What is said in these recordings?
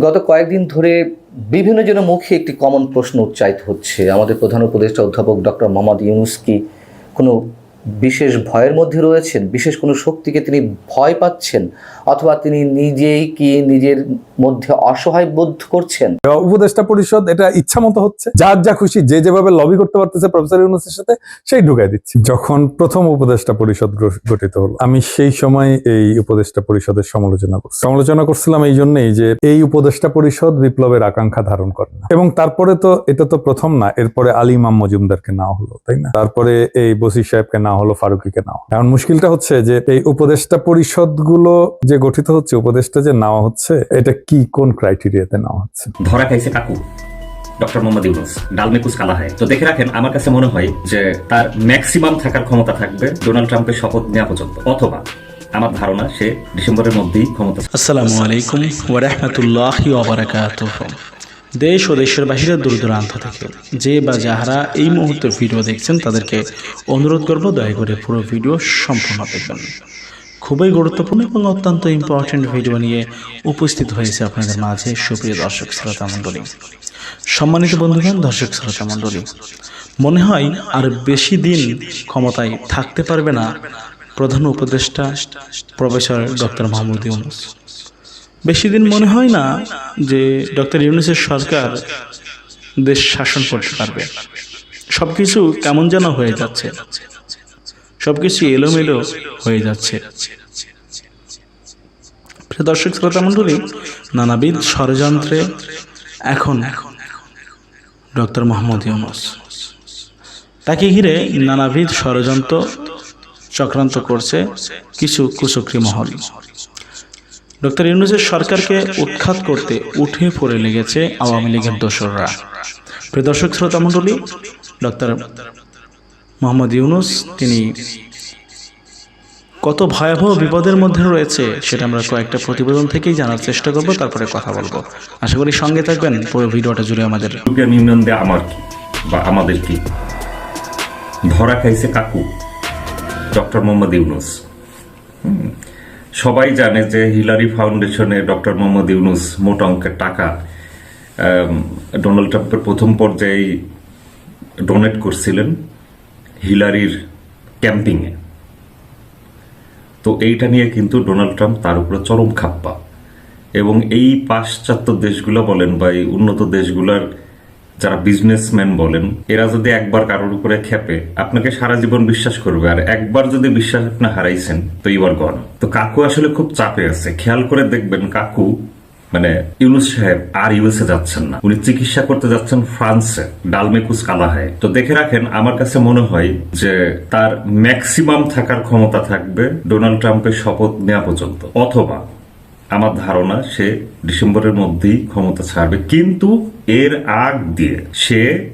গত কয়েকদিন ধরে বিভিন্ন জনের মুখে একটি কমন প্রশ্ন উচ্চারিত হচ্ছে। আমাদের প্রধান উপদেষ্টা অধ্যাপক ডক্টর মোহাম্মদ ইউনুস কি কোনো বিশেষ ভয়ের মধ্যে রয়েছেন, বিশেষ কোনো শক্তিকে তিনি ভয় পাচ্ছেন অথবা তিনি নিজেই কি নিজের মধ্যে অসহায় বোধ করছেন? উপদেষ্টা পরিষদ এটা ইচ্ছা মতো হচ্ছে, যার যা খুশি যে যেভাবে লবি করতে পারতেছে প্রফেসর ইউনুসের সাথে সেই ঢুকাই দিচ্ছে। যখন প্রথম উপদেষ্টা পরিষদ গঠিত হলো, আমি সেই সময় এই উপদেষ্টা পরিষদের সমালোচনা করছি। সমালোচনা করছিলাম এই জন্যই যে এই উপদেষ্টা পরিষদ বিপ্লবের আকাঙ্ক্ষা ধারণ করে না। এবং তারপরে তো এটা তো প্রথম না, এরপরে আলী ইমাম মজুমদারকে নেওয়া হলো, তাই না? তারপরে এই বসির সাহেবকে নেওয়া হলো ফারুকিকে নেওয়া। এখন মুশকিলটা হচ্ছে যে এই উপদেষ্টা পরিষদগুলো যে গঠিত হচ্ছে উপদেষ্টা যে নেওয়া হচ্ছে এটা কি কোন ক্রাইটেরিয়াতে নেওয়া হচ্ছে? ধরা খাইছে কাকু ডক্টর মোহাম্মদ ইউনুস ডালমেকুস কালা হয়। তো দেখে রাখেন আমার কাছে মনে হয় যে তার ম্যাক্সিমাম থাকার ক্ষমতা থাকবে ডোনাল্ড ট্রাম্পের শপথ নেওয়া পর্যন্ত। অথবা আমার ধারণা সে ডিসেম্বরের মধ্যেই ক্ষমতা আসসালামু আলাইকুম ওরহমতুল্লাহ ওবরাকাত দেশ ও দেশের বাহিরের দূর দূরান্ত থেকে যে বা যাহারা এই মুহূর্তের ভিডিও দেখছেন, তাদেরকে অনুরোধ করব দয়া করে পুরো ভিডিও সম্পূর্ণ দেখবেন। খুবই গুরুত্বপূর্ণ এবং অত্যন্ত ইম্পর্টেন্ট ভিডিও নিয়ে উপস্থিত হয়েছে আপনাদের মাঝে সুপ্রিয় দর্শক শ্রোতা মণ্ডলী। সম্মানিত বন্ধুগণ, দর্শক শ্রোতা মণ্ডলী, মনে হয় আর বেশি দিন ক্ষমতায় থাকতে পারবে না প্রধান উপদেষ্টা প্রফেসর ডক্টর মাহমুদ ইউনুস বেশি দিন মনে হয় না যে ডক্টর ইউনুসের সরকার দেশ শাসন করতে পারবে। সবকিছু কেমন যেন হয়ে যাচ্ছে। সবকিছু এলোমেলো হয়ে যাচ্ছে। দর্শক, শ্রোতা মণ্ডলী, নানাবিধ ষড়যন্ত্রে এখন ডক্টর মোহাম্মদ ইউনুস। তাকে ঘিরে নানাবিধ ষড়যন্ত্র চক্রান্ত করছে কিছু কুচক্রি মহল। ডক্টর ইউনুসের সরকারকে উৎখাত করতে উঠে পড়ে লেগেছে আওয়ামী লীগের দোসররা। প্রিয় দর্শক, শ্রোতা মণ্ডলী, ডক্টর মোহাম্মদ ইউনুস, তিনি কত ভয়াবহ বিপদের মধ্যে রয়েছে সেটা আমরা কয়েকটা প্রতিবেদন থেকেই জানার চেষ্টা করব, তারপরে কথা বলব। আশা করি সঙ্গে থাকবেন, পুরো ভিডিওটা জুড়ে আমাদের। ইউনিয়ন আমার কি বা আমাদের কি? ধরা খাইছে কাকু, ডক্টর মোহাম্মদ ইউনুস। সবাই জানে যে হিলারি ফাউন্ডেশনে ডক্টর মোহাম্মদ ইউনুস মোট অঙ্কের টাকা ডোনাল্ড ট্রাম্পের প্রথম পর্যায়ে ডোনেট করছিলেন হিলারির ক্যাম্পিংয়ে। তো এইটা নিয়ে কিন্তু ডোনাল্ড ট্রাম্প তার উপরে চরম খাপ্পা। এবং এই পাশ্চাত্য দেশগুলো বলেন বা এই উন্নত দেশগুলোর যারা বিজনেসম্যান বলেন, এরা যদি একবার কারোর উপরে খেপে, আপনাকে সারা জীবন বিশ্বাস করবে। আর একবার যদি বিশ্বাস আপনি হারাইছেন, তো ইউর গন তো কাকু আসলে খুব চাপে আছে। খেয়াল করে দেখবেন কাকু মানে ইউনুস সাহেব আর ইউএসএ যাচ্ছেন না। উনি চিকিৎসা করতে যাচ্ছেন ফ্রান্সে, ডালমেকুস কালাহায়। তো দেখে রাখেন, আমার কাছে মনে হয় যে তার ম্যাক্সিমাম থাকার ক্ষমতা থাকবে ডোনাল্ড ট্রাম্পের শপথ নেওয়া পর্যন্ত। অথবা, আমার ধারণা সে ডিসেম্বরের মধ্যেই ক্ষমতা ছাড়বে। কিন্তু এর আগ দিয়ে সে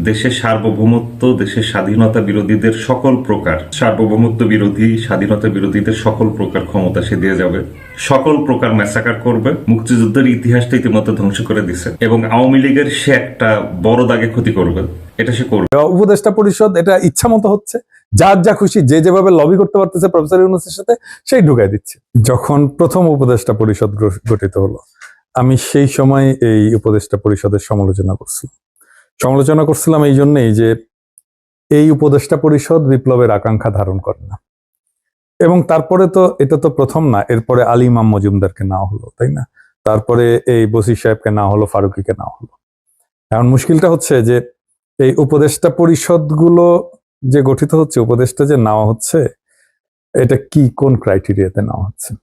দেশের সার্বভৌমত্ব, দেশের স্বাধীনতা বিরোধীদের সকল প্রকার, সার্বভৌমত্ব বিরোধী, স্বাধীনতা বিরোধীদের সকল প্রকার ক্ষমতা সে দিয়ে যাবে। সকল প্রকার ম্যাসাকার করবে। মুক্তিযুদ্ধের ইতিহাসটা ইতিমধ্যে ধ্বংস করে দিছে। এবং আওয়ামী লীগের সে একটা বড় দাগে ক্ষতি করবে। এটা সে করবে। উপদেষ্টা পরিষদ এটা ইচ্ছা মতো হচ্ছে, যার যা খুশি, যে যেভাবে লবি করতে পারতেছে প্রফেসর ইউনুসের সাথে, সেই ঢুকাই দিচ্ছে। যখন প্রথম উপদেষ্টা পরিষদ গঠিত হলো আমি সেই সময় এই উপদেষ্টা পরিষদের সমালোচনা করছি। সমালোচনা করছিলাম এই জন্যেই যে এই উপদেষ্টা পরিষদ বিপ্লবের আকাঙ্ক্ষা ধারণ করে না। এবং তারপরে তো এটা তো প্রথম না, এরপরে আলী ইমাম মজুমদারকে নেওয়া হলো, তাই না? তারপরে এই বসির সাহেবকে নেওয়া হলো, ফারুকিকে নেওয়া হলো। এখন মুশকিলটা হচ্ছে যে এই উপদেষ্টা পরিষদগুলো যে গঠিত হচ্ছে, উপদেষ্টা যে নেওয়া হচ্ছে, এটা কি কোন ক্রাইটেরিয়াতে নেওয়া হচ্ছে?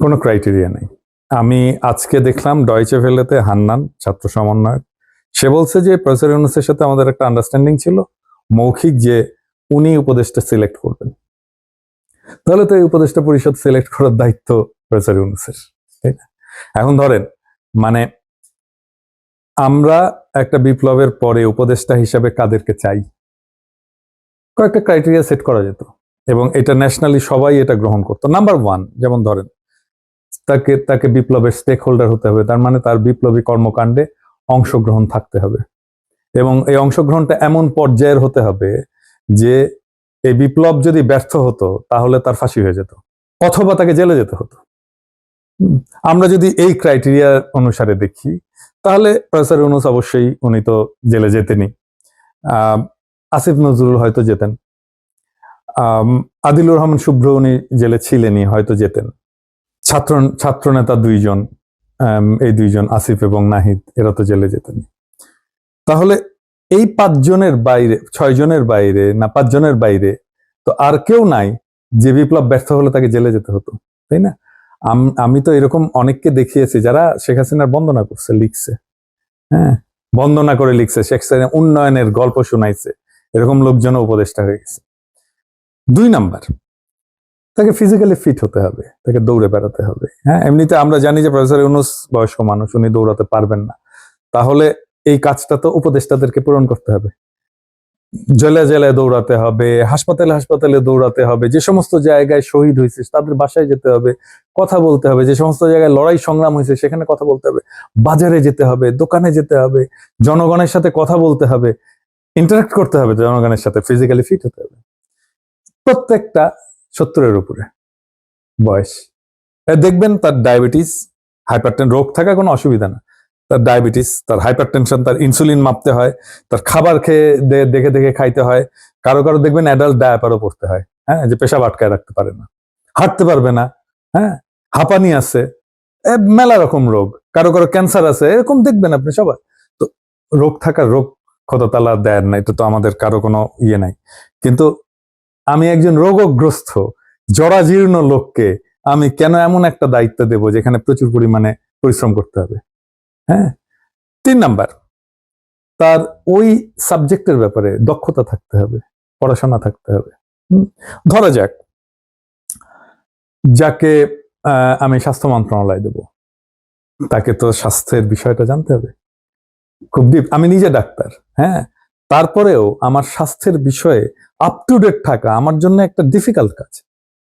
কোনো ক্রাইটেরিয়া নেই। আমি আজকে দেখলাম ডয়চে ভেলেতে হান্নান, ছাত্র সমন্বয়ক। সে বলছে যে প্রফেসর ইউনুসের সাথে আমাদের একটা আন্ডারস্ট্যান্ডিং ছিল, মৌখিক যে উনি উপদেষ্টা সিলেক্ট করবেন। তাহলে তো এই উপদেষ্টা পরিষদ সিলেক্ট করার দায়িত্ব প্রফেসর ইউনুসের, তাই না? এখন ধরেন মানে আমরা একটা বিপ্লবের পরে উপদেষ্টা হিসাবে কাদেরকে চাই? কয়েকটা ক্রাইটেরিয়া সেট করা যেত, এবং এটা ন্যাশনালি সবাই এটা গ্রহণ করতো। নাম্বার ওয়ান যেমন ধরেন তাকে তাকে বিপ্লবের স্টেক হোল্ডার হতে হবে। তার মানে তার বিপ্লবী কর্মকাণ্ডে অংশগ্রহণ থাকতে হবে। এবং এই অংশগ্রহণটা এমন পর্যায়ের হতে হবে যে এই বিপ্লব যদি ব্যর্থ হতো, তাহলে তার ফাঁসি হয়ে যেত অথবা তাকে জেলে যেতে হতো। আমরা যদি এই ক্রাইটেরিয়া অনুসারে দেখি, তাহলে প্রফেসর ইউনুস অবশ্যই উনি তো জেলে যেতেনি আসিফ নজরুল হয়তো যেতেন। আদিলুর রহমান শুভ্র উনি জেলে ছিলেনই, হয়তো যেতেন। ছাত্র, ছাত্রনেতা দুইজন এই দুইজন আসিফ এবং নাহিদ, এরা তো জেলে যেতেন তাহলে এই পাঁচজনের বাইরে ছয় জনের বাইরে না পাঁচজনের বাইরে তো আর কেউ নাই যে বিপ্লব ব্যর্থ হলে তাকে জেলে যেতে হতো, তাই না? আম- আমি তো এরকম অনেককে দেখিয়েছি যারা শেখ হাসিনার বন্দনা করছে, লিখছে হ্যাঁ? বন্দনা করে লিখছে, শেখ হাসিনা উন্নয়নের গল্প শোনাইছে, এরকম লোকজন উপদেষ্টা হয়ে গেছে। দুই নাম্বার তাকে ফিজিক্যালি ফিট হতে হবে, তাকে দৌড়ে বেড়াতে হবে। হ্যাঁ এমনিতে আমরা জানি যে প্রফেসর ইউনুস বয়স্ক মানুষ, উনি দৌড়াতে পারবেন না। তাহলে এই কাজটা তো উপদেষ্টাদেরকে পূরণ করতে হবে। জেলায় জেলায় দৌড়াতে হবে, হাসপাতালে হাসপাতালে দৌড়াতে হবে, যে সমস্ত জায়গায় শহীদ হয়েছে তাদের বাসায় যেতে হবে, কথা বলতে হবে, যে সমস্ত জায়গায় লড়াই সংগ্রাম হয়েছে সেখানে কথা বলতে হবে, বাজারে যেতে হবে, দোকানে যেতে হবে, জনগণের সাথে কথা বলতে হবে ইন্টারাক্ট করতে হবে জনগণের সাথে ফিজিক্যালি ফিট হতে হবে। প্রত্যেকটা সত্তরের উপরে। বয়স। দেখবেন তার ডায়াবেটিস হাইপারটেন রোগ থাকা কোনো অসুবিধা না। তার ডায়াবেটিস তার হাইপার টেনশন তার ইনসুলিন মাপতে হয়, তার খাবার খেয়ে দেখে দেখে খাইতে হয়। কারও কারও দেখবেন অ্যাডাল্ট ডায়াপারও পড়তে হয় হ্যাঁ? যে পেশাব আটকায় রাখতে পারে না। হাঁটতে পারবে না হ্যাঁ? হাঁপানি আছে মেলা রকম রোগ। কারও কারও ক্যান্সার আছে, এরকম দেখবেন আপনি সবাই। তো রোগ থাকার রোগ খততালা দেন না, এটা তো আমাদের কারও কোনো ইয়ে নাই। কিন্তু আমি একজন রোগগ্রস্ত, জরাজীর্ণ লোককে আমি কেন এমন একটা দায়িত্ব দেব যেখানে প্রচুর পরিমাণে পরিশ্রম করতে হবে? হ্যাঁ? তিন নাম্বার, তার ওই সাবজেক্টের ব্যাপারে দক্ষতা থাকতে হবে, পড়াশোনা থাকতে হবে। ধরা যাক, যাকে আমি স্বাস্থ্য মন্ত্রণালয় দেব, তাকে তো স্বাস্থ্যের বিষয়টা জানতে হবে। খুব আমি নিজে ডাক্তার হ্যাঁ? তারপরেও আমার স্বাস্থ্যের বিষয়ে আপ টু ডেট থাকা আমার জন্য একটা ডিফিকাল্ট কাজ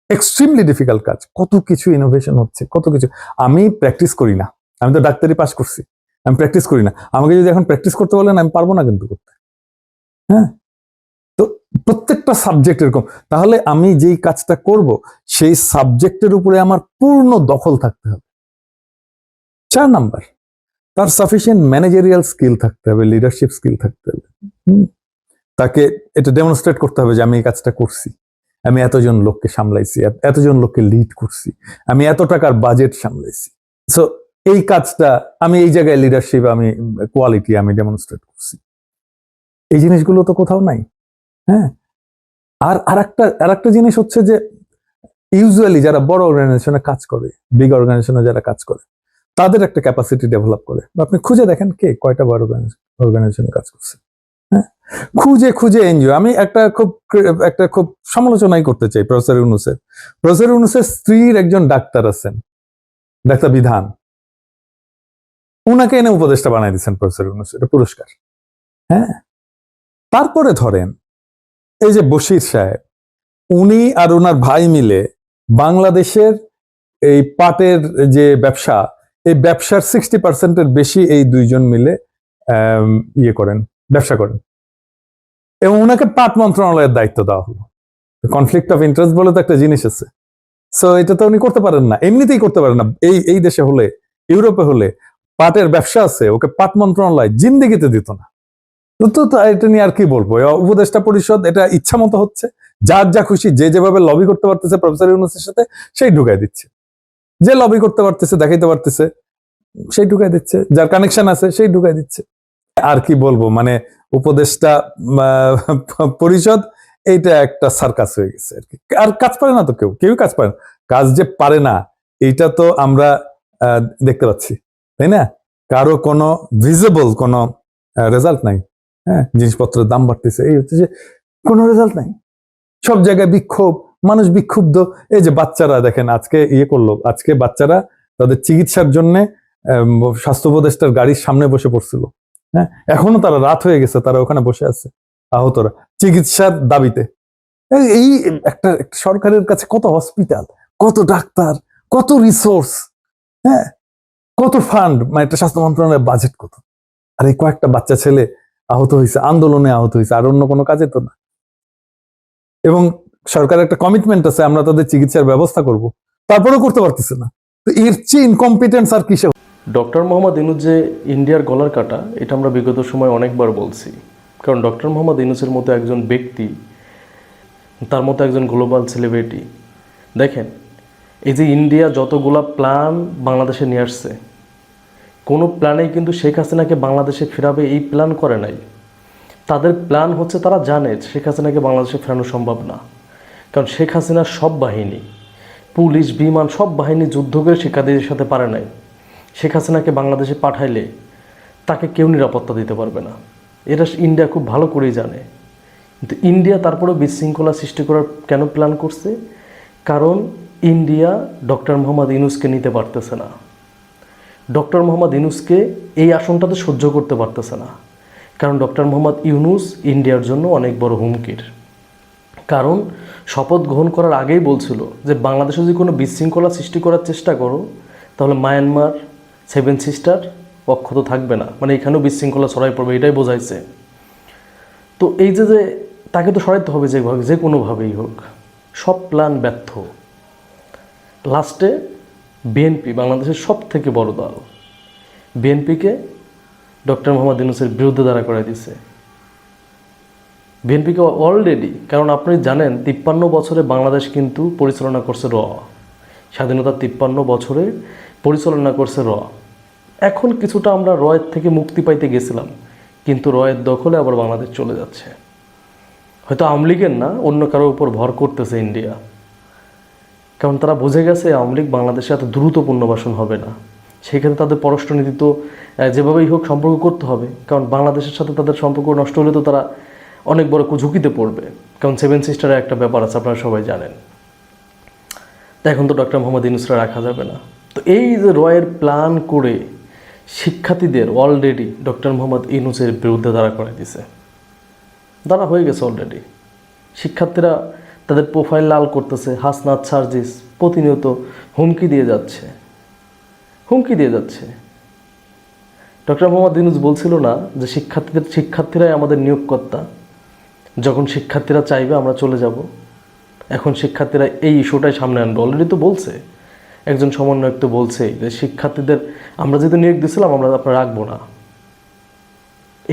এক্সট্রিমলি ডিফিকাল্ট কাজ। কত কিছু ইনোভেশন হচ্ছে, কত কিছু। আমি প্র্যাকটিস করি না। আমি তো ডাক্তারি পাস করছি। আমি প্র্যাকটিস করি না। আমাকে যদি এখন প্র্যাকটিস করতে বলেন, আমি পারব না কিন্তু করতে। হ্যাঁ? তো প্রত্যেকটা সাবজেক্ট এরকম। তাহলে আমি যেই কাজটা করব, সেই সাবজেক্টের উপরে আমার পূর্ণ দখল থাকতে হবে। চার নাম্বার। তার সাফিসিয়েন্ট ম্যানেজারিয়াল স্কিল থাকতে হবে লিডারশিপ স্কিল থাকতে হবে। তাকে এটা ডেমনস্ট্রেট করতে হবে যে আমি এই কাজটা করছি। আমি এতজন লোককে সামলাইছি এতজন লোককে লিড করছি। আমি এত টাকার বাজেট সামলাইছি। সো এই কাজটা, আমি এই জায়গায় লিডারশিপ আমি কোয়ালিটি আমি ডেমনস্ট্রেট করছি। এই জিনিসগুলো তো কোথাও নাই। হ্যাঁ? আর, আরেকটা আরেকটা জিনিস হচ্ছে যে ইউজুয়ালি যারা বড় অর্গানাইজেশনে কাজ করে বিগ অর্গানাইজেশনে যারা কাজ করে তাদের একটা ক্যাপাসিটি ডেভেলপ করে। আপনি খুঁজে দেখেন কে কয়টা বড় অর্গানাইজেশনে কাজ করছে। হ্যাঁ? খুঁজে খুঁজে এনজিও আমি একটা খুব একটা খুব সমালোচনাই করতে চাই প্রফেসর ইউনুসের। প্রফেসর ইউনুসের স্ত্রীর একজন ডাক্তার আছেন, ডাক্তার বিধান। উনাকে এনে উপদেষ্টা বানাই দিচ্ছেন প্রফেসর ইউনুস, এটা পুরস্কার। হ্যাঁ? তারপরে ধরেন, এই যে বশির সাহেব, উনি আর ওনার ভাই মিলে বাংলাদেশের এই পাটের যে ব্যবসা এই ব্যবসার সিক্সটি পার্সেন্টের বেশি এই দুইজন মিলে ইয়ে করেন, ব্যবসা করেন। এবং ওনাকে পাট মন্ত্রণালয়ের দায়িত্ব দেওয়া হলো। কনফ্লিক্ট অফ ইন্টারেস্ট বলে তো একটা জিনিস আছে। সো এটা তো উনি করতে পারেন না। এমনিতেই করতে পারেন না। এই এই দেশে হলে, ইউরোপে হলে পাটের ব্যবসা আছে, ওকে পাট মন্ত্রণালয় জিন্দিগিতে দিত না। তো এটা নিয়ে আর কি বলব? উপদেষ্টা পরিষদ, এটা ইচ্ছা মতো হচ্ছে। যার যা খুশি, যে যেভাবে লবি করতে পারতেছে প্রফেসর ইউনুসের সাথে, সেই ঢুকাই দিচ্ছে। যে লবি করতে পারতেছে, দেখাইতে পারতেছে, সেই ঢুকাই দিচ্ছে। যার কানেকশন আছে, সেই ঢুকাই দিচ্ছে। আর কি বলব মানে উপদেষ্টা পরিষদ, এইটা একটা সার্কাস হয়ে গেছে আর কি। আর কাজ পারে না তো কেউ কেউ কাজ পারে না। কাজ যে পারে না, এইটা তো আমরা দেখতে পাচ্ছি, তাই না? কারও কোনো ভিজিবল কোনো রেজাল্ট নাই। হ্যাঁ জিনিসপত্রের দাম বাড়তেছে, এই হচ্ছে যে কোনো রেজাল্ট নাই। সব জায়গায় বিক্ষোভ মানুষ বিক্ষুব্ধ। এই যে বাচ্চারা দেখেন, আজকে ইয়ে করল, আজকে বাচ্চারা তাদের চিকিৎসার জন্য স্বাস্থ্য উপদেষ্টার গাড়ির সামনে বসে পড়ছিল। হ্যাঁ এখনও তারা রাত হয়ে গেছে, তারা ওখানে বসে আছে, আহতরা, চিকিৎসার দাবিতে। এই একটা সরকারের কাছে কত হসপিটাল কত ডাক্তার, কত রিসোর্স হ্যাঁ কত ফান্ড মানে একটা স্বাস্থ্য মন্ত্রণালয়ের বাজেট কত? আর এই কয়েকটা বাচ্চা ছেলে আহত হয়েছে আন্দোলনে আহত হয়েছে আর অন্য কোনো কাজে তো না। এবং সরকারের একটা কমিটমেন্ট আছে, আমরা তাদের চিকিৎসার ব্যবস্থা করব। তারপরেও করতে পারতেছে না। তো এর চেয়ে ইনকম্পিটেন্স আর কিসে ডক্টর মোহাম্মদ ইনুজ যে ইন্ডিয়ার গলার কাটা, এটা আমরা বিগত সময় অনেকবার বলছি। কারণ ডক্টর মোহাম্মদ ইনুসের মতো একজন ব্যক্তি, তার মতো একজন গ্লোবাল সেলিব্রিটি দেখেন, এই যে ইন্ডিয়া যতগুলা প্ল্যান বাংলাদেশে নিয়ে আসছে, কোনো প্ল্যানেই কিন্তু শেখ হাসিনাকে বাংলাদেশে ফেরাবে এই প্ল্যান করে নাই। তাদের প্ল্যান হচ্ছে তারা জানে শেখ হাসিনাকে বাংলাদেশে ফেরানো সম্ভব না। কারণ শেখ হাসিনার সব বাহিনী, পুলিশ, বিমান, সব বাহিনী যুদ্ধ করে হাসিনার সাথে পারে নাই। শেখ হাসিনাকে বাংলাদেশে পাঠাইলে তাকে কেউ নিরাপত্তা দিতে পারবে না। এটা ইন্ডিয়া খুব ভালো করেই জানে। কিন্তু ইন্ডিয়া তারপরেও বিশৃঙ্খলা সৃষ্টি করার কেন প্ল্যান করছে? কারণ ইন্ডিয়া ডক্টর মোহাম্মদ ইউনুসকে নিতে পারতেছে না। ডক্টর মোহাম্মদ ইউনুসকে এই আসনটাতে সহ্য করতে পারতেছে না। কারণ ডক্টর মোহাম্মদ ইউনুস ইন্ডিয়ার জন্য অনেক বড় হুমকির। কারণ শপথ গ্রহণ করার আগেই বলছিল যে, বাংলাদেশে যদি কোনো বিশৃঙ্খলা সৃষ্টি করার চেষ্টা করো, তাহলে মায়ানমার, সেভেন সিস্টার অক্ষত থাকবে না। মানে এখানেও বিশৃঙ্খলা ছড়াই পড়বে, এটাই বোঝাইছে। তো এই যে যে তাকে তো সরাইতে হবে যেভাবে যে কোনোভাবেই হোক, সব প্ল্যান ব্যর্থ। লাস্টে বিএনপি, বাংলাদেশের সব থেকে বড় দল, বিএনপিকে ডক্টর মোহাম্মদ ইউনুসের বিরুদ্ধে দাঁড়া করে দিছে। বিএনপিকে অলরেডি কারণ আপনি জানেন তিপ্পান্ন বছরে বাংলাদেশ কিন্তু পরিচালনা করছে র। স্বাধীনতার তিপ্পান্ন বছরে পরিচালনা করছে র। এখন কিছুটা আমরা রয়ের থেকে মুক্তি পাইতে গেছিলাম, কিন্তু রয়ের দখলে আবার বাংলাদেশ চলে যাচ্ছে। হয়তো আওয়ামী লীগের না, অন্য কারোর উপর ভর করতেছে ইন্ডিয়া। কারণ তারা বুঝে গেছে আওয়ামী লীগ বাংলাদেশে এত দ্রুত পুনর্বাসন হবে না। সেক্ষেত্রে তাদের পররাষ্ট্রনীতি তো যেভাবেই হোক সম্পর্ক করতে হবে, কারণ বাংলাদেশের সাথে তাদের সম্পর্ক নষ্ট হলে তো তারা অনেক বড় ঝুঁকিতে পড়বে। কারণ সেভেন সিস্টারের একটা ব্যাপার আছে, আপনারা সবাই জানেন। তা এখন তো ডক্টর মোহাম্মদ ইনুসরা রাখা যাবে না। তো এই যে রয়ের প্ল্যান করে শিক্ষার্থীদের অলরেডি ডক্টর মোহাম্মদ ইনুসের বিরুদ্ধে দাঁড়া করে দিছে। দাঁড়া হয়ে গেছে অলরেডি শিক্ষার্থীরা তাদের প্রোফাইল লাল করতেছে, হাসনাত সার্জিস প্রতিনিয়ত হুমকি দিয়ে যাচ্ছে। হুমকি দিয়ে যাচ্ছে। ডক্টর মোহাম্মদ ইনুস বলছিল না যে শিক্ষার্থীদের শিক্ষার্থীরাই আমাদের নিয়োগকর্তা। যখন শিক্ষার্থীরা চাইবে আমরা চলে যাব, এখন শিক্ষার্থীরা এই ইস্যুটাই সামনে আনবে। অলরেডি তো বলছে। একজন সমন্বয়ক তো বলছেই যে শিক্ষার্থীদের, আমরা যেহেতু নিয়োগ দিয়েছিলাম আমরা আপনার রাখব না।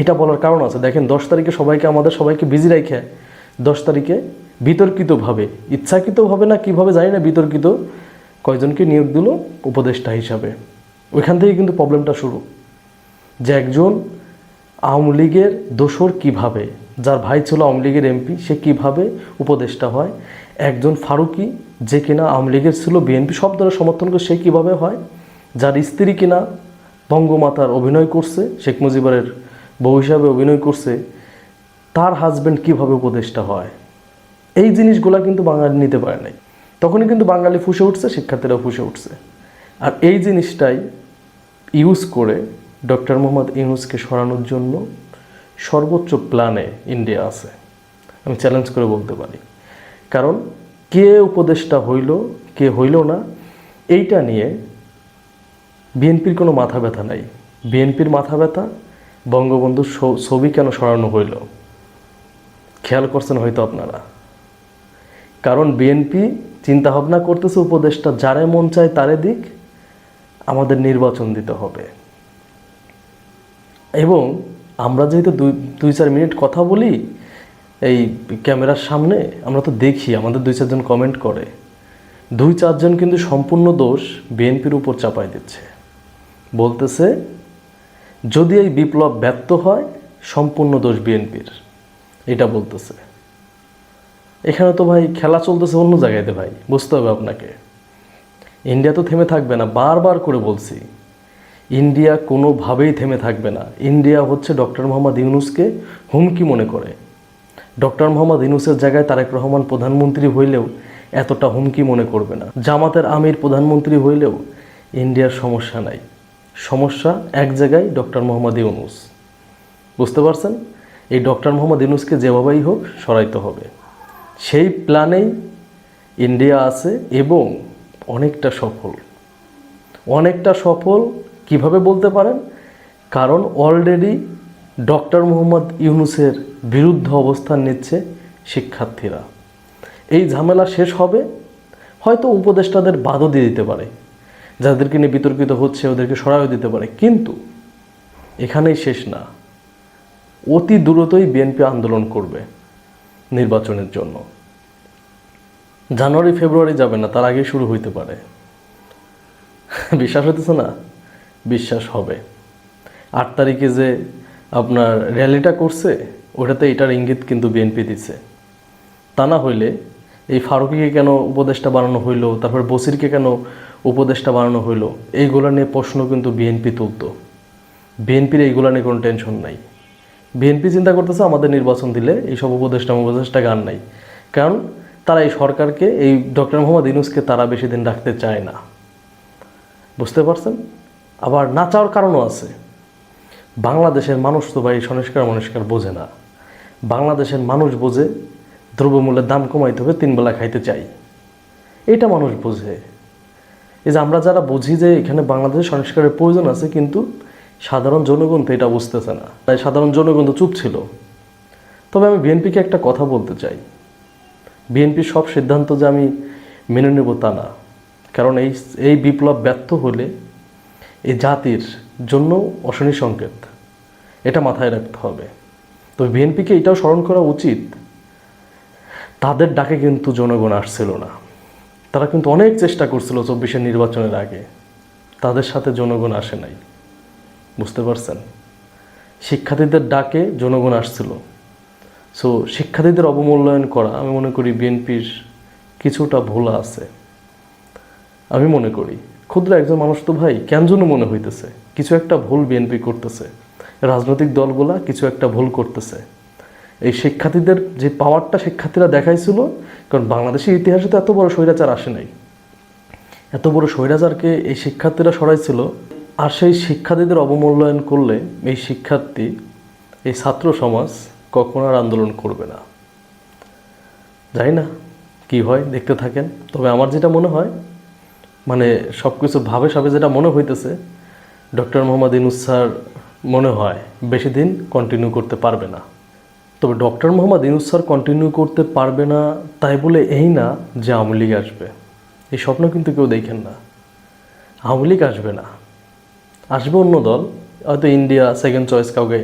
এটা বলার কারণ আছে। দেখেন, দশ তারিখে সবাইকে আমাদের সবাইকে বিজি রেখে দশ তারিখে বিতর্কিতভাবে, ইচ্ছাকৃতভাবে না কীভাবে জানি না, বিতর্কিত কয়জনকে নিয়োগ দিল উপদেষ্টা হিসাবে। ওইখান থেকে কিন্তু প্রবলেমটা শুরু। যে একজন আওয়ামী লীগের দোসর কীভাবে? যার ভাই ছিল আওয়ামী লীগের এমপি, সে কীভাবে উপদেষ্টা হয়? একজন ফারুকি, যে কিনা আওয়ামী লীগের ছিল বিএনপি, সব দলের সমর্থন করে সে কীভাবে হয়? যার স্ত্রী কিনা বঙ্গমাতার অভিনয় করছে, শেখ মুজিবের বউ হিসাবে অভিনয় করছে, তার হাজব্যান্ড কীভাবে উপদেষ্টা হয়? এই জিনিসগুলা কিন্তু বাঙালি নিতে পারে নাই। তখনই কিন্তু বাঙালি ফুসে উঠছে শিক্ষার্থীরা ফুসে উঠছে। আর এই জিনিসটাই ইউজ করে ডক্টর মোহাম্মদ ইউনুসকে সরানোর জন্য সর্বোচ্চ প্ল্যানে ইন্ডিয়া আছে। আমি চ্যালেঞ্জ করে বলতে পারি। কারণ কে উপদেষ্টা হইল, কে হইল না, এইটা নিয়ে বিএনপির কোনো মাথা ব্যথা নাই। বিএনপির মাথা ব্যথা, বঙ্গবন্ধুর ছবি কেন সরানো হইল? খেয়াল করছেন হয়তো আপনারা। কারণ বিএনপি চিন্তা ভাবনা করতেছে উপদেশটা যারে মন চায় তারে দিক, আমাদের নির্বাচন দিতে হবে। এবং আমরা যেহেতু দুই দুই, চার মিনিট কথা বলি, এই ক্যামেরার সামনে আমরা তো দেখি, আমাদের দুই, চারজন কমেন্ট করে। দুই, চারজন কিন্তু সম্পূর্ণ দোষ বিএনপির উপর চাপাই দিচ্ছে। বলতেছে, যদি এই বিপ্লব ব্যর্থ হয়, সম্পূর্ণ দোষ বিএনপির এটা বলতেছে। এখানে তো ভাই খেলা চলতেছে অন্য জায়গাতে ভাই, বুঝতে হবে আপনাকে। ইন্ডিয়া তো থেমে থাকবে না, বারবার করে বলছি। ইন্ডিয়া কোনোভাবেই থেমে থাকবে না। ইন্ডিয়া হচ্ছে ডক্টর মোহাম্মদ ইউনুসকে হুমকি মনে করে। ডক্টর মোহাম্মদ ইউনুসের জায়গায় তারেক রহমান প্রধানমন্ত্রী হইলেও এতটা হুমকি মনে করবে না। জামাতের আমির প্রধানমন্ত্রী হইলেও ইন্ডিয়ার সমস্যা নাই। সমস্যা এক জায়গায় ডক্টর মোহাম্মদ ইউনুস। বুঝতে পারছেন? এই ডক্টর মোহাম্মদ ইউনুসকে যেভাবেই হোক সরাইতে হবে। সেই প্ল্যানেই ইন্ডিয়া আছে এবং অনেকটা সফল। অনেকটা সফল কীভাবে বলতে পারেন? কারণ অলরেডি ডক্টর মোহাম্মদ ইউনুসের বিরুদ্ধে অবস্থান নিচ্ছে শিক্ষার্থীরা। এই ঝামেলা শেষ হবে, হয়তো উপদেষ্টাদের বাদও দিয়ে দিতে পারে। যাদেরকে নিয়ে বিতর্কিত হচ্ছে, ওদেরকে সরাইও দিতে পারে। কিন্তু এখানেই শেষ না। অতি দ্রুতই বিএনপি আন্দোলন করবে নির্বাচনের জন্য। জানুয়ারি, ফেব্রুয়ারি যাবে না, তার আগে শুরু হইতে পারে। বিশ্বাস হইতেছে না? বিশ্বাস হবে। আট তারিখে যে আপনার র্যালিটা করছে ওটাতে এটার ইঙ্গিত কিন্তু বিএনপি দিছে তা না হইলে এই ফারুকিকে কেন উপদেষ্টা বানানো হইল, তারপর বসিরকে কেন উপদেষ্টা বানানো হইল, এইগুলো নিয়ে প্রশ্ন কিন্তু বিএনপি তুলত। বিএনপির এইগুলো নিয়ে কোনো টেনশন নাই। বিএনপি চিন্তা করতেছে আমাদের নির্বাচন দিলে এইসব উপদেষ্টা উপদেষ্টা গান নাই। কারণ তারা এই সরকারকে, এই ডক্টর মোহাম্মদ ইনুসকে তারা বেশি দিন রাখতে চায় না। বুঝতে পারছেন? আবার না চাওয়ার কারণও আছে। বাংলাদেশের মানুষ তো ভাই সংস্কার মনস্কার বোঝে না। বাংলাদেশের মানুষ বোঝে দ্রব্যমূল্যের দাম কমাইতে হবে, তিন বেলা খাইতে চাই। এটা মানুষ বোঝে। এই যে আমরা যারা বুঝি যে এখানে বাংলাদেশের সংস্কারের প্রয়োজন আছে, কিন্তু সাধারণ জনগণ তো এটা বুঝতেছে না। তাই সাধারণ জনগণ তো চুপ ছিল। তবে আমি বিএনপিকে একটা কথা বলতে চাই। বিএনপির সব সিদ্ধান্ত যে আমি মেনে নেব তা না। কারণ এই এই বিপ্লব ব্যর্থ হলে এই জাতির জন্য অশনি সংকেত। এটা মাথায় রাখতে হবে। তো বিএনপিকে এটাও স্মরণ করা উচিত, তাদের ডাকে কিন্তু জনগণ আসছিল না। তারা কিন্তু অনেক চেষ্টা করছিল চব্বিশের নির্বাচনের আগে। তাদের সাথে জনগণ আসে নাই। বুঝতে পারছেন? শিক্ষার্থীদের ডাকে জনগণ আসছিল। সো শিক্ষার্থীদের অবমূল্যায়ন করা আমি মনে করি বিএনপির কিছুটা ভোলা আছে। আমি মনে করি ক্ষুদ্র একজন মানুষ তো ভাই, কেন জন্য মনে হইতেছে, কিছু একটা ভুল বিএনপি করতেছে, রাজনৈতিক দলগুলা কিছু একটা ভুল করতেছে। এই শিক্ষার্থীদের যে পাওয়ারটা শিক্ষার্থীরা দেখাইছিল, কারণ বাংলাদেশের ইতিহাসে তো এত বড় স্বৈরাচার আসে নাই। এত বড় স্বৈরাচারকে এই শিক্ষার্থীরা সরাইছিল, আর সেই শিক্ষার্থীদের অবমূল্যায়ন করলে এই শিক্ষার্থী, এই ছাত্র সমাজ কখন আর আন্দোলন করবে না। জানি না, কি হয়, দেখতে থাকেন। তবে আমার যেটা মনে হয় মানে সব কিছু ভাবে সাবে যেটা মনে হইতেছে, ডক্টর মোহাম্মদ ইনুস স্যার মনে হয় বেশি দিন কন্টিনিউ করতে পারবে না। তবে doctor Mohammad Yunus sir continue করতে পারবে না তাই বলে এই না যে আওয়ামী লীগ আসবে। এই স্বপ্ন কিন্তু কেউ দেখেন না। আওয়ামী লীগ আসবে না। আসবে অন্য দল, হয়তো ইন্ডিয়া সেকেন্ড চয়েস কাউকে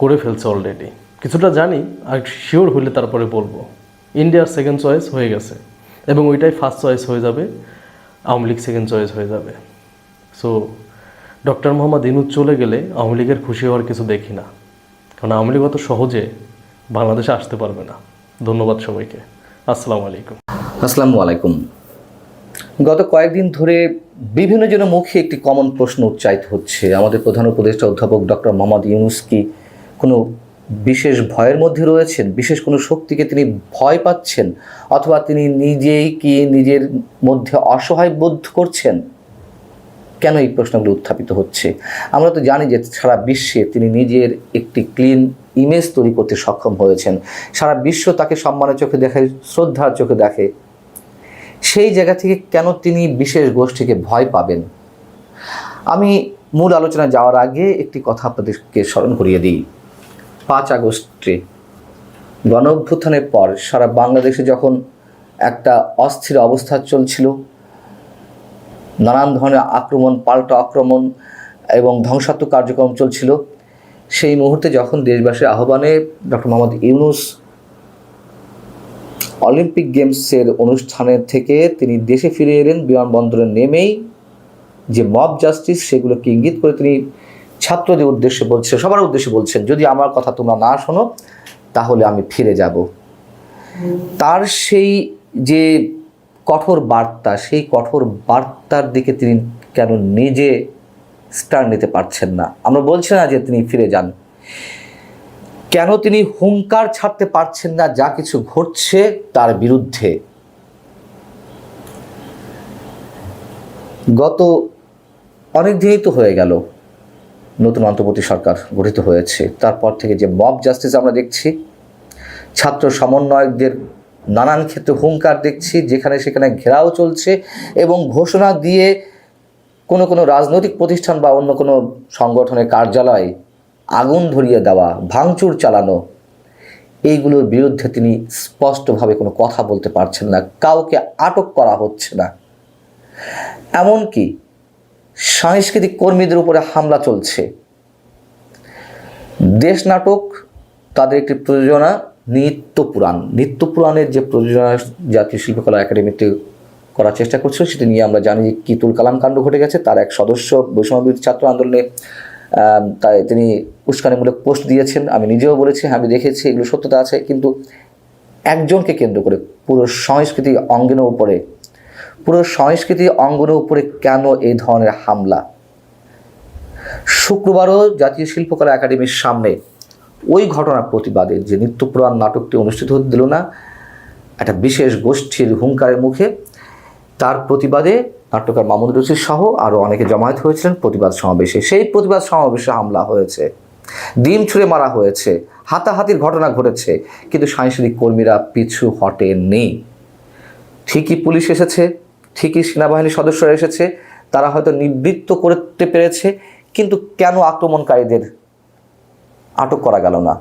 করে ফেলছে অলরেডি কিছুটা জানি, আর শিওর হলে তারপরে বলব। ইন্ডিয়ার সেকেন্ড চয়েস হয়ে গেছে, এবং ওইটাই ফার্স্ট চয়েস হয়ে যাবে। আওয়ামী লীগ সেকেন্ড চয়েস হয়ে যাবে। সো ডক্টর মোহাম্মদ ইনুজ চলে গেলে আওয়ামী লীগের খুশি হওয়ার কিছু দেখি না। কারণ আওয়ামী লীগ অত সহজে বাংলাদেশে আসতে পারবে না। ধন্যবাদ সবাইকে। আসসালামু আলাইকুম। আসসালামু আলাইকুম। গত কয়েকদিন ধরে বিভিন্ন জনের মুখে একটি কমন প্রশ্ন উচ্চারিত হচ্ছে। আমাদের প্রধান উপদেষ্টা অধ্যাপক ডক্টর মোহাম্মদ ইউনুস কি কোনো বিশেষ ভয়ের মধ্যে রয়েছেন, বিশেষ কোনো শক্তিকে তিনি ভয় পাচ্ছেন অথবা তিনি নিজেই কি নিজের মধ্যে অসহায় বোধ করছেন? কেন এই প্রশ্নগুলো উত্থাপিত হচ্ছে? আমরা তো জানি যে সারা বিশ্বে তিনি নিজের একটি ক্লিন ইমেজ তৈরি করতে সক্ষম হয়েছেন। সারা বিশ্ব তাকে সম্মানের চোখে দেখে, শ্রদ্ধার চোখে দেখে। সেই জায়গা থেকে কেন তিনি বিশেষ গোষ্ঠীকে ভয় পাবেন? আমি মূল আলোচনা যাওয়ার আগে একটি কথা আপনাদেরকে স্মরণ করিয়ে দিই। পাঁচ আগস্টে গণ অভ্যুত্থানের পর সারা বাংলাদেশে যখন একটা অস্থির অবস্থা চলছিল, নানান ধরনের আক্রমণ, পাল্টা আক্রমণ এবং ধ্বংসাত্মক কার্যক্রম চলছিল, সেই মুহূর্তে যখন দেশবাসীর আহ্বানে ডক্টর মোহাম্মদ ইউনুস অলিম্পিক গেমসের অনুষ্ঠানের থেকে তিনি দেশে ফিরে এলেন, বিমানবন্দরে নেমেই যে মব জাস্টিস, সেগুলোকে ইঙ্গিত করে তিনি ছাত্রদের উদ্দেশ্যে বলছে, সবার উদ্দেশ্যে বলছেন, যদি আমার কথা তোমরা না শোনো, তাহলে আমি ফিরে যাব। তার সেই যে কঠোর বার্তা, সেই কঠোর বার্তার দিকে তিনি কেন নিজে স্টার নিতে পারছেন না। আমরা বলছি না যে তিনি ফিরে যান। কেন তিনি হুঙ্কার ছাড়তে পারছেন না, যা কিছু ঘটছে তার বিরুদ্ধে? গত অনেক দিনই তো হয়ে গেল। নতুন অন্তর্বর্তী সরকার গঠিত হয়েছে। তারপর থেকে যে মব জাস্টিস আমরা দেখছি, ছাত্র সমন্বয়কদের নানান ক্ষেত্রে হুঙ্কার দেখছি, যেখানে সেখানে ঘেরাও চলছে এবং ঘোষণা দিয়ে কোনো কোনো রাজনৈতিক প্রতিষ্ঠান বা অন্য কোনো সংগঠনের কার্যালয় আগুন ধরিয়ে দেওয়া, ভাঙচুর চালানো, এইগুলোর বিরুদ্ধে তিনি স্পষ্টভাবে কোনো কথা বলতে পারছেন না, কাউকে আটক করা হচ্ছে না। এমনকি সাংস্কৃতিক কর্মীদের উপরে হামলা চলছে। দেশ নাটক, তাদের একটি প্রযোজনা নিত্য পুরাণ নিত্য পুরাণের যে প্রযোজনা, জাতীয় শিল্পকলা একাডেমিতে করার চেষ্টা করছিল, সেটি নিয়ে আমরা জানি যে কিতুল কালাম কাণ্ড ঘটে গেছে। তার এক সদস্য, বৈষম্যবিরোধী ছাত্র আন্দোলনে তাই তিনি উস্কানিমূলক পোস্ট দিয়েছেন। আমি নিজেও বলেছি, আমি দেখেছি, এগুলো সত্যতা আছে, কিন্তু একজনকে কেন্দ্র করে পুরো সংস্কৃতি অঙ্গনের উপরে পুরো সংস্কৃতি অঙ্গনের উপরে কেন এই ধরনের হামলা? শুক্রবারও জাতীয় শিল্পকলা একাডেমির সামনে ওই ঘটনার প্রতিবাদে যে নিত্যপুরাণ নাটকটি অনুষ্ঠিত হতে দিল না, একটা বিশেষ গোষ্ঠীর হুঙ্কারের মুখে তার প্রতিবাদে নাট্যকার মামুদ রশিদ সহ আরও অনেকে জমায়েত হয়েছিলেন প্রতিবাদ সমাবেশে। সেই প্রতিবাদ সমাবেশে হামলা হয়েছে। ডিম ছুঁড়ে মারা হয়েছে। হাতাহাতির ঘটনা ঘটেছে। কিন্তু সাংস্কৃতিক কর্মীরা পিছু হটেননি। ঠিকই পুলিশ এসেছে। ঠিকই সেনাবাহিনীর সদস্যরা এসেছে। তারা হয়তো নিবৃত্ত করতে পেরেছে, কিন্তু কেন আক্রমণকারীদের আটক করা গেল না?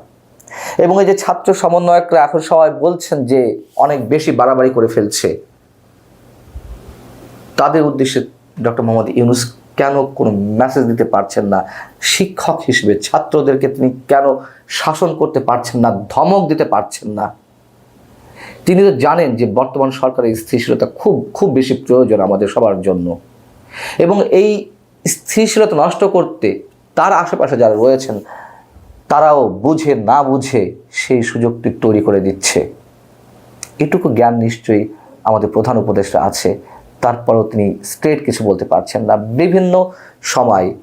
এবং এই যে ছাত্র সমন্বয়করা এখন সবাই বলছেন যে অনেক বেশি বাড়াবাড়ি করে ফেলছে। তাদের উদ্দেশ্যে ডক্টর মোহাম্মদ ইউনুস কেন কোনো মেসেজ দিতে পারছেন না? শিক্ষক হিসেবে ছাত্রদেরকে তিনি কেন শাসন করতে পারছেন না? ধমক দিতে পারছেন না? তিনি তো জানেন যে বর্তমান সরকারের স্থিতিশীলতা খুব খুব বেশি প্রয়োজন আমাদের সবার জন্য। এবং এই স্থিতিশীলতা নষ্ট করতে তার আশেপাশে যারা রয়েছেন, তারাও বুঝে না বুঝে সেই সুযোগটি তৈরি করে দিচ্ছে। এটুকু জ্ঞান নিশ্চয়ই আমাদের প্রধান উপদেষ্টা আছে। তারপরেও তিনি স্ট্রেট কিছু বলতে পারছেন না। বিভিন্ন সময়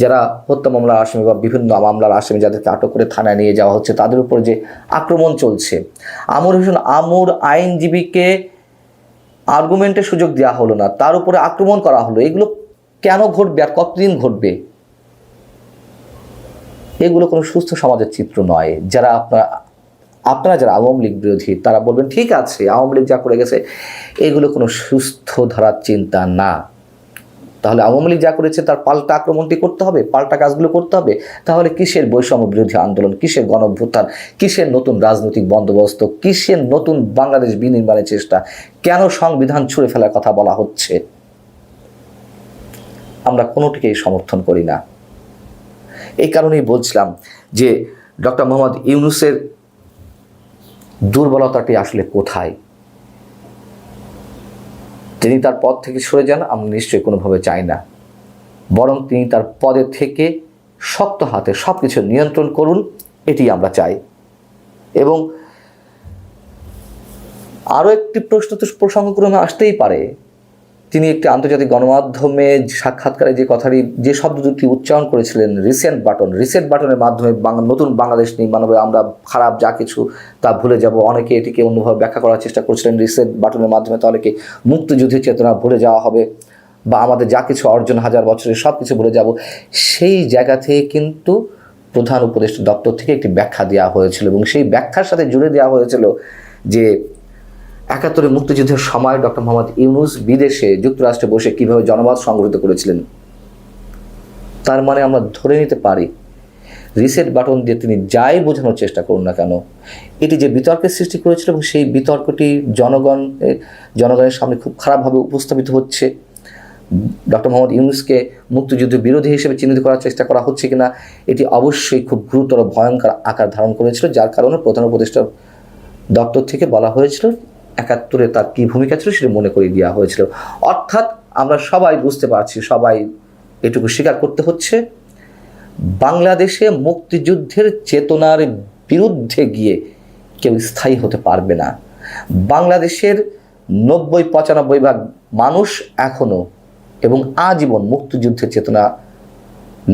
যারা হত্যা মামলার আসামি বা বিভিন্ন মামলার আসামি যাদেরকে আটক করে থানায় নিয়ে যাওয়া হচ্ছে, তাদের উপর যে আক্রমণ চলছে, আমর হোসেন আমুর আইনজীবীকে আর্গুমেন্টের সুযোগ দেওয়া হলো না, তার উপরে আক্রমণ করা হলো, এগুলো কেন ঘটবে আর কতদিন ঘটবে? এগুলো কোনো সুস্থ সমাজের চিত্র নয়। যারা আপনারা আপনারা যারা আওয়ামী লীগ বিরোধী, তারা বলবেন, ঠিক আছে, আওয়ামী লীগ যা করে গেছে, এগুলো কোনো সুস্থ ধারার চিন্তা না। তাহলে আওয়ামী লীগ যা করেছে তার পাল্টা আক্রমণটি করতে হবে, পাল্টা কাজগুলো করতে হবে। তাহলে কিসের বৈষম্য বিরোধী আন্দোলন, কিসের গণভ্যুত্থান, কিসের নতুন রাজনৈতিক বন্দোবস্ত, কিসের নতুন বাংলাদেশ বিনির্মাণের চেষ্টা, কেন সংবিধান ছুঁড়ে ফেলার কথা বলা হচ্ছে? আমরা কোনোটিকেই সমর্থন করি না। এই কারণেই বলছিলাম যে ডক্টর মোহাম্মদ ইউনুসের দুর্বলতাটি আসলে কোথায়? তিনি তার পদ থেকে সরে যান, আমরা নিশ্চয়ই কোনোভাবে চাই না। বরং তিনি তার পদে থেকে শক্ত হাতে সব কিছু নিয়ন্ত্রণ করুন এটি আমরা চাই। এবং আরও একটি প্রশ্ন তো প্রসঙ্গক্রমে আসতেই পারে তিনি একটি আন্তর্জাতিক গণমাধ্যমে সাক্ষাৎকারে যে কথাটি, যে শব্দ দুটি উচ্চারণ করেছিলেন রিসেন্ট বাটন রিসেন্ট বাটনের মাধ্যমে নতুন বাংলাদেশ নির্মাণ আমরা খারাপ যা কিছু তা ভুলে যাব। অনেকে এটিকে অন্যভাবে ব্যাখ্যা করার চেষ্টা করছিলেন রিসেন্ট বাটনের মাধ্যমে তাহলে কি মুক্তিযুদ্ধের চেতনা ভুলে যাওয়া হবে বা আমাদের যা কিছু অর্জন হাজার বছরের সব কিছু ভুলে যাব। সেই জায়গা থেকে কিন্তু প্রধান উপদেষ্টা দপ্তর থেকে একটি ব্যাখ্যা দেওয়া হয়েছিল এবং সেই ব্যাখ্যার সাথে জুড়ে দেওয়া হয়েছিল যে একাত্তরের মুক্তিযুদ্ধের সময় ডক্টর মোহাম্মদ ইউনুস বিদেশে যুক্তরাষ্ট্রে বসে কীভাবে জনমত সংগঠিত করেছিলেন, তার মানে আমরা ধরে নিতে পারি রিসেট বাটন দিয়ে তিনি যাই বোঝানোর চেষ্টা করুন না কেন, এটি যে বিতর্কের সৃষ্টি করেছিল এবং সেই বিতর্কটি জনগণ জনগণের সামনে খুব খারাপভাবে উপস্থাপিত হচ্ছে। ডক্টর মোহাম্মদ ইউনুসকে মুক্তিযুদ্ধ বিরোধী হিসেবে চিহ্নিত করার চেষ্টা করা হচ্ছে কিনা, এটি অবশ্যই খুব গুরুতর ভয়ঙ্কর আকার ধারণ করেছিল, যার কারণে প্রধান উপদেষ্টা দপ্তর থেকে বলা হয়েছিল একাত্তরে তার কী ভূমিকা ছিল সেটা মনে করিয়ে দেওয়া হয়েছিল। অর্থাৎ আমরা সবাই বুঝতে পারছি, সবাই এটুকু স্বীকার করতে হচ্ছে, বাংলাদেশে মুক্তিযুদ্ধের চেতনার বিরুদ্ধে গিয়ে কেউ স্থায়ী হতে পারবে না। বাংলাদেশের নব্বই, পঁচানব্বই ভাগ মানুষ এখনও এবং আজীবন মুক্তিযুদ্ধের চেতনা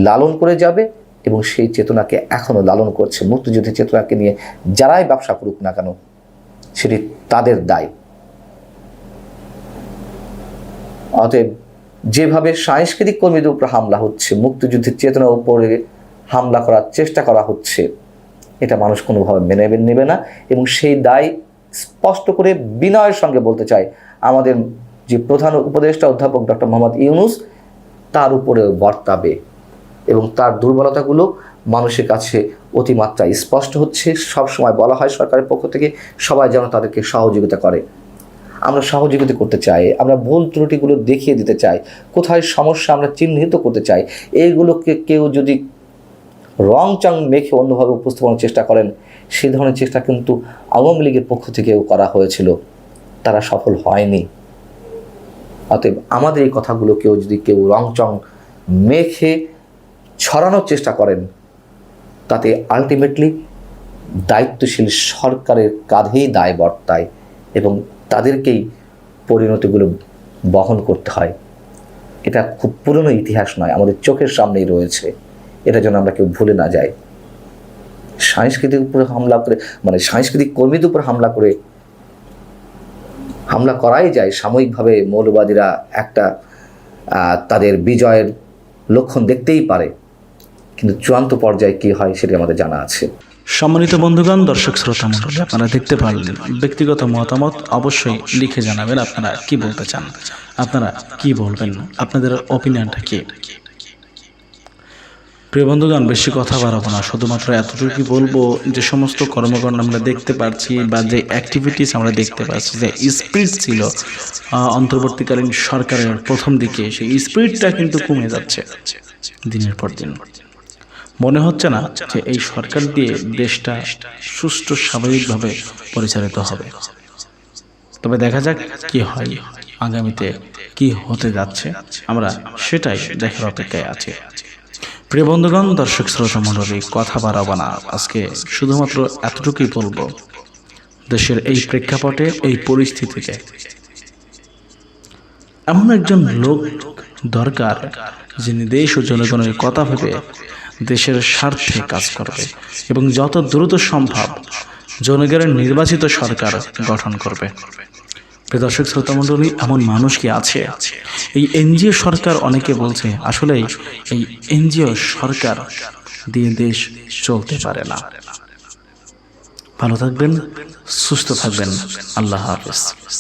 লালন করে যাবে এবং সেই চেতনাকে এখনও লালন করছে। মুক্তিযুদ্ধের চেতনাকে নিয়ে যারাই ব্যবসা করুক না কেন সেটি তাদের দায়। অতএব যেভাবে সাংস্কৃতিক কর্মীদের উপর হামলা হচ্ছে, মুক্তিযুদ্ধের চেতনার উপরে হামলা করার চেষ্টা করা হচ্ছে, এটা মানুষ কোনোভাবে মেনে নেবে না এবং সেই দায় স্পষ্ট করে বিনয়ের সঙ্গে বলতে চাই আমাদের যে প্রধান উপদেষ্টা অধ্যাপক ডক্টর মোহাম্মদ ইউনুস, তার উপরে বর্তাবে। এবং তার দুর্বলতাগুলো মানুষের কাছে অতিমাত্রায় স্পষ্ট হচ্ছে। সব সময় বলা হয় সরকারের পক্ষ থেকে, সবাই যেন তাদেরকে সহযোগিতা করে। আমরা সহযোগিতা করতে চাই, আমরা ভুল ত্রুটিগুলো দেখিয়ে দিতে চাই, কোথায় সমস্যা আমরা চিহ্নিত করতে চাই, এইগুলোকে কেউ যদি রং চাং মেখে অন্যভাবে উপস্থাপনের চেষ্টা করেন, সে ধরনের চেষ্টা কিন্তু আওয়ামী লীগের পক্ষ থেকেও করা হয়েছিল। তারা সফল হয়নি। অতএব আমাদের এই কথাগুলো কেউ যদি কেউ রং চং মেখে ছড়ানোর চেষ্টা করেন। তাতে আলটিমেটলি দায়িত্বশীল সরকারের কাঁধেই দায় বর্তায় এবং তাদেরকেই পরিণতিগুলো বহন করতে হয়। এটা খুব পুরনো ইতিহাস নয়, আমাদের চোখের সামনেই রয়েছে। এটা যেন আমরা কেউ ভুলে না যাই। সাংস্কৃতিক উপরে হামলা করে মানে সাংস্কৃতিক কর্মীদের উপর হামলা করে হামলা করাই যায়। সাময়িকভাবে মৌলবাদীরা একটা তাদের বিজয়ের লক্ষণ দেখতেই পারে। কিন্তু চূড়ান্ত পর্যায়ে কী হয় সেটা আমাদের জানা আছে। সম্মানিত বন্ধুগণ, দর্শক শ্রোতা আপনারা দেখতে পারলেন ব্যক্তিগত মতামত অবশ্যই লিখে জানাবেন আপনারা কি বলতে চান, আপনারা কি বলবেন, আপনাদের অপিনিয়নটা কি? প্রিয় বন্ধুগণ, বেশি কথা বাড়াবো না, শুধুমাত্র এতটুকুই বলব যে সমস্ত কর্মকাণ্ড আমরা দেখতে পাচ্ছি বা যে অ্যাক্টিভিটিস আমরা দেখতে পাচ্ছি, যে স্পিরিট ছিল অন্তর্বর্তীকালীন সরকারের প্রথম দিকে, সেই স্পিরিটটা কিন্তু কমে যাচ্ছে দিনের পর দিন। মনে হচ্ছে না যে এই সরকার দিয়ে দেশটা সুষ্ঠু স্বাভাবিকভাবে পরিচালিত হবে। তবে দেখা যাক কি হয় আগামীতে কি হতে যাচ্ছে। আমরা সেটাই দেখার অপেক্ষায় আছি। প্রিয় বন্ধুগণ, দর্শক শ্রোতা মণ্ডলী, কথা বাড়াবো না। আজকে শুধুমাত্র এতটুকুই বলব, দেশের এই প্রেক্ষাপটে, এই পরিস্থিতিতে এমন একজন লোক দরকার যিনি দেশ ও জনগণের কথা ভেবে দেশের স্বার্থে কাজ করবে এবং যত দ্রুত সম্ভব জনগণের নির্বাচিত সরকার গঠন করবে। দর্শক শ্রোতা মণ্ডলী এমন মানুষ কি আছে? এই এনজিও সরকার অনেকে বলছে আসলে এই এনজিও সরকার দিয়ে দেশ চলতে পারে না। ভালো থাকবেন, সুস্থ থাকবেন। আল্লাহ হাফেজ।